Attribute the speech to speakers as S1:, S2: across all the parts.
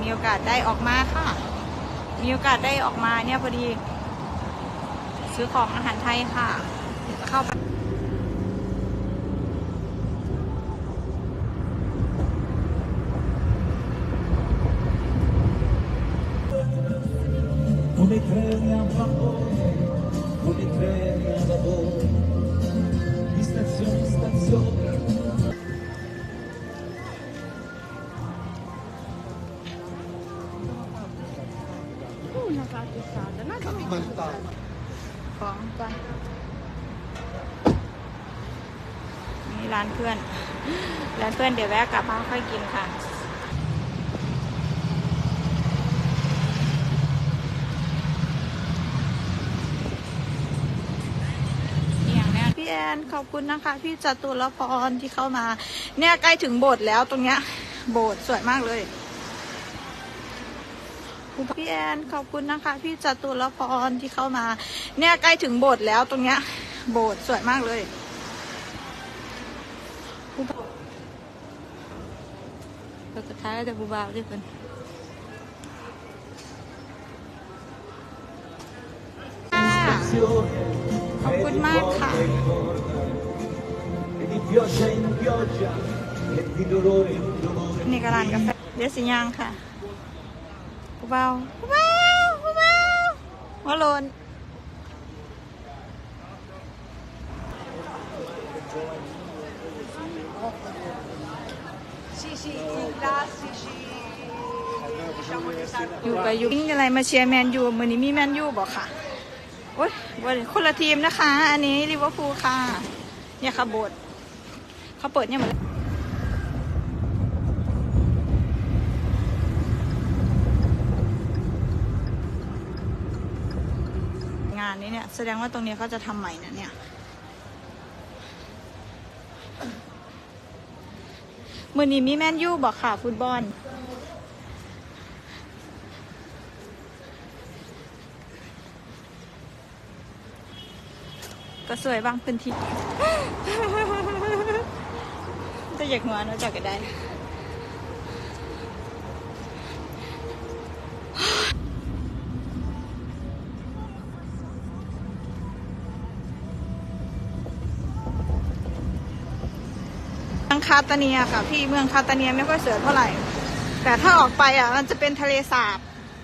S1: มีโอกาสได้ออกมาค่ะ มีโอกาสได้ออกมาเนี่ยพอดี ซื้อของอาหารไทยค่ะจะเข้าไป
S2: come treni a vapore, come treni a vapore, di stazione stazione.
S1: ร้านเพื่อน ร้านเพื่อนเดี๋ยวแวะกลับมาค่อยกินค่ะอย่างนี้พี่แอนขอบคุณนะคะพี่จตุรพรที่เข้ามา เนี่ยใกล้ถึงโบสถ์แล้วตรงเนี้ย โบสถ์สวยมากเลยพี่แอนขอบคุณนะคะพี่จตุรพรที่เข้ามา เนี่ยใกล้ถึงโบสถ์แล้วตรงเนี้ย โบสถ์สวยมากเลย แล้วสุดท้ายก็จะบูบาวด้วยคนค่ะขอบคุณมากค่ะ นี่ก็ร้านกาแฟเดี๋ยวสิยางค่ะบูบาวบูบาวบูบาวหัวโลน
S3: Sì, sì,
S1: อยู่ไปอยู่นี่อะไรมาเชียร์แมนยูมือนี้มีแมนยูบอกค่ะโอ้ยวันคนละทีมนะคะ อันนี้ลิเวอร์พูลค่ะ เนี่ยค่ะโบสเขาเปิดเนี่ยหมดงานนี้เนี่ย แสดงว่าตรงนี้เขาจะทำใหม่นะเนี่ย มือนี้มีแมนยูบอกค่ะฟุตบอล ก็สวยบางพื้นที่จะอยากหัวเนอะจากก็ได้ คาตาเนียค่ะ พี่เมืองคาตาเนียไม่ค่อยสวยเท่าไหร่ แต่ถ้าออกไปอะมันจะเป็นทะเลสาบ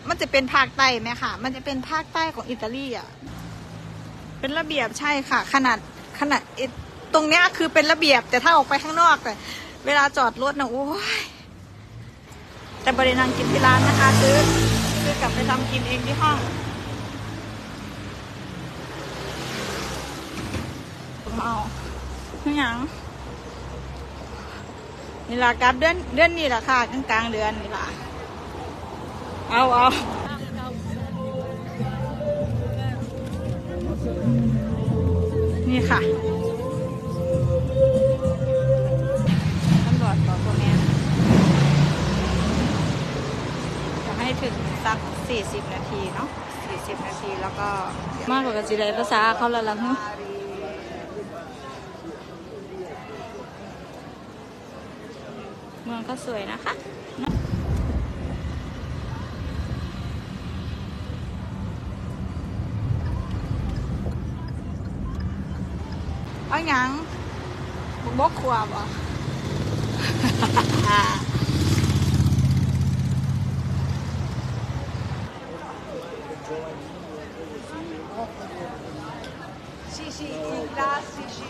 S1: มันจะเป็นภาคใต้ไหมค่ะ มันจะเป็นภาคใต้ของอิตาลีอะเป็นระเบียบใช่ค่ะ ขนาดขนาดตรงเนี้ยคือเป็นระเบียบ แต่ถ้าออกไปข้างนอกแต่เวลาจอดรถนะโอ้ยแต่บริณางกินที่ร้านนะคะ ซื้อซื้อกลับไปทำกินเองที่ห้องผมเอาไม่หยัง นี่ล่ะกลับเดือนเดือนนี้ล่ะค่ะกลางกลางเดือนนี่ล่ะเอาเอานี่ค่ะตำรวจบอกพวกนี้จะให้ถึงสักสี่สิบนาทีเนาะสี่สิบนาทีแล้วก็มากกว่ากสิได้ภาษาเขาและละฮึ เมืองก็สวยนะคะเนอะเอาหยังบุกบกขวบอะ
S3: Sì, sì, i classici,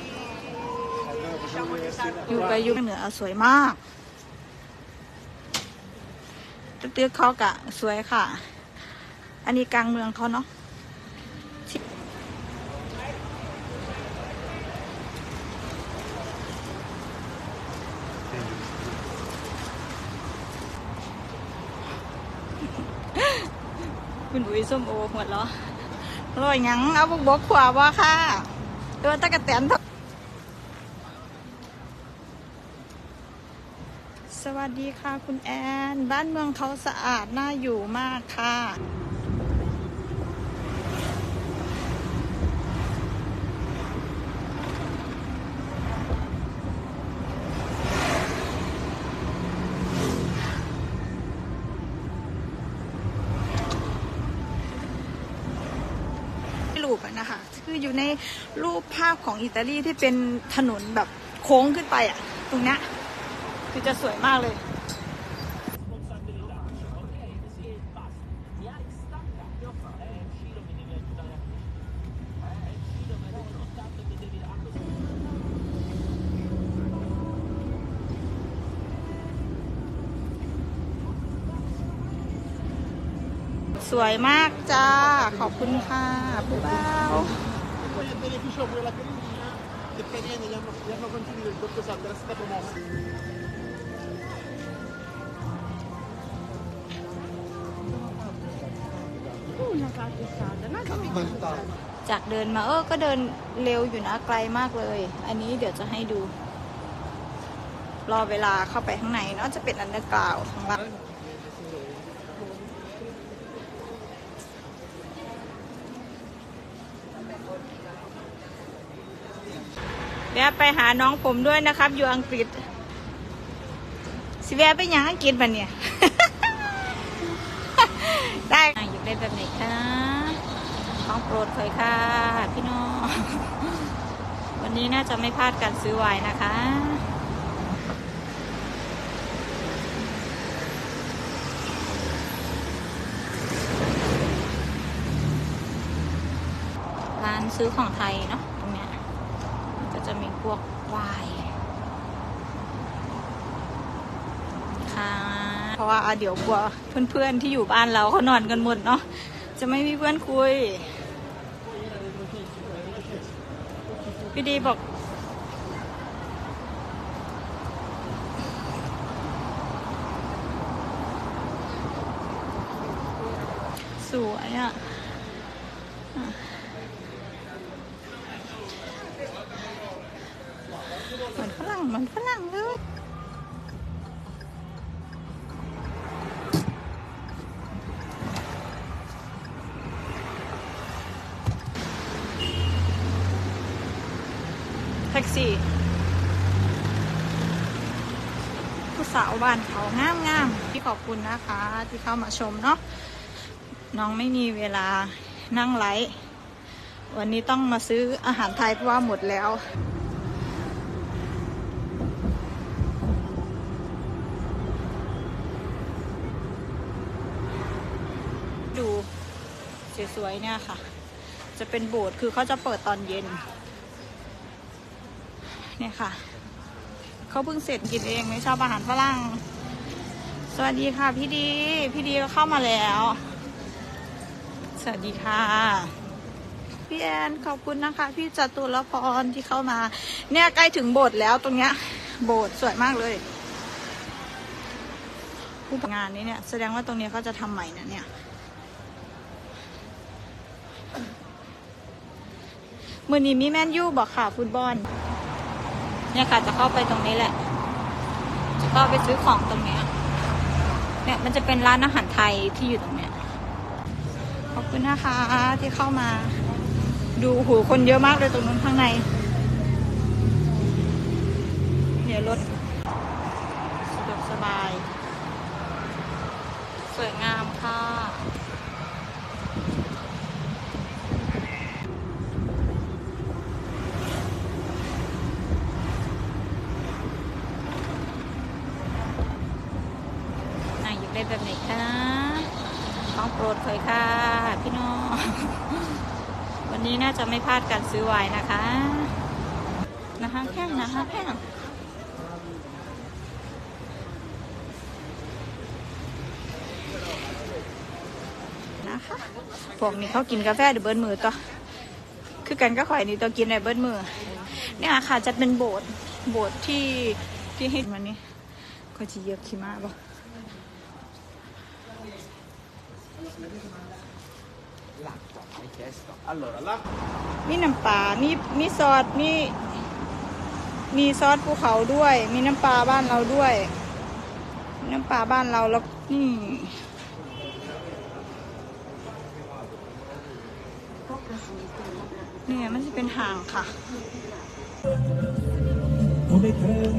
S3: diciamo di San
S1: อยู่ไปอยู่เหนือสวยมาก ตึกๆเขากะสวยค่ะ อันนี้กลางเมืองเขาเนาะคุณอุ้ยส้มโอหัวเราะอรอยหยังเอาบุกบกขวาบ่ค่ะตัวตะกะแตนท วัสดีค่ะคุณแอน บ้านเมืองเขาสะอาดน่าอยู่มากค่ะ รูปนะคะ คืออยู่ในรูปภาพของอิตาลีที่เป็นถนนแบบโค้งขึ้นไปอะตรงนี้ คือจะสวยมากเลยสวยมากจ้า ขอบคุณค่ะบ๊ายบาย จากเดินมาเออก็เดินเร็วอยู่นะไกลมากเลย อันนี้เดี๋ยวจะให้ดู รอเวลาเข้าไปข้างในเนาะจะเป็นอันเดอร์กราวของเราเดี๋ยวไปหาน้องผมด้วยนะครับ อยู่อังกฤษสิแวะไปยังอังกฤษบันเนี่ย ได้แบบไหนคะของโปรดเลยค่ะ พี่น้อง วันนี้น่าจะไม่พลาดการซื้อไวน์นะคะร้านซื้อของไทยเนาะตรงเนี้ยก็จะมีพวกไวน์ค่ะ เพราะว่าเดี๋ยวกลัวเพื่อนๆที่อยู่บ้านเราเขานอนกันหมดเนาะจะไม่มีเพื่อนคุยพี่ดีบอกสวยอะเหมือนฝรั่งเหมือนฝรั่งเลย ท็กซี่ ผู้สาวบ้านเขางามงามๆที่ขอบคุณนะคะ ที่เข้ามาชมเนาะน้องไม่มีเวลานั่งไลฟ์วันนี้ต้องมาซื้ออาหารไทยเพราะว่าหมดแล้วดูสวยๆเนี่ยค่ะ จะเป็นโบสถ์คือเขาจะเปิดตอนเย็น เนี่ยค่ะ เขาเพิ่งเสร็จกินเองไม่ชอบอาหารฝรั่ง สวัสดีค่ะพี่ดี พี่ดีก็เข้ามาแล้ว สวัสดีค่ะ พี่แอนขอบคุณนะคะ พี่จตุรพรที่เข้ามา เนี่ยใกล้ถึงโบสถ์แล้วตรงเนี้ย โบสถ์สวยมากเลย ผู้งานนี้เนี่ย แสดงว่าตรงเนี้ยเขาจะทำใหม่นะเนี่ยมือนี้มีแมนยูบอกค่ะฟุตบอล เนี่ยค่ะจะเข้าไปตรงนี้แหละ จะเข้าไปซื้อของตรงเนี้ยเนี่ยมันจะเป็นร้านอาหารไทยที่อยู่ตรงเนี้ย ขอบคุณนะคะที่เข้ามา ดูหูคนเยอะมากเลยตรงนู้นข้างใน เนี่ยรถสะดวกสบาย สวยงามค่ะ นายอยาก ได้แบบไหนคะของโปรดเลยค่ะ พี่น้อง วันนี้น่าจะไม่พลาดการซื้อไวน์นะคะ นะคะแค่นะคะแค่นะคะพวกนี้เขากินกาแฟเดี๋ยวเบิ้ลมือต่อคือกันก็ข่อยนี่ตัวกินในเบิ้ลมือเนี่ยค่ะจะเป็นโบสถ์โบสถ์ที่ที่ให้มันนี้ก็จะเหยียบขี้ม้าบ่
S4: Allora, la
S1: มีน้ำปลามีมีซอสมีมีซอสภูเขาด้วย มีน้ำปลาบ้านเราด้วยมีน้ำปลาบ้านเราแล้วนี่เนี่ยมันจะเป็นห่างค่ะ
S2: come credo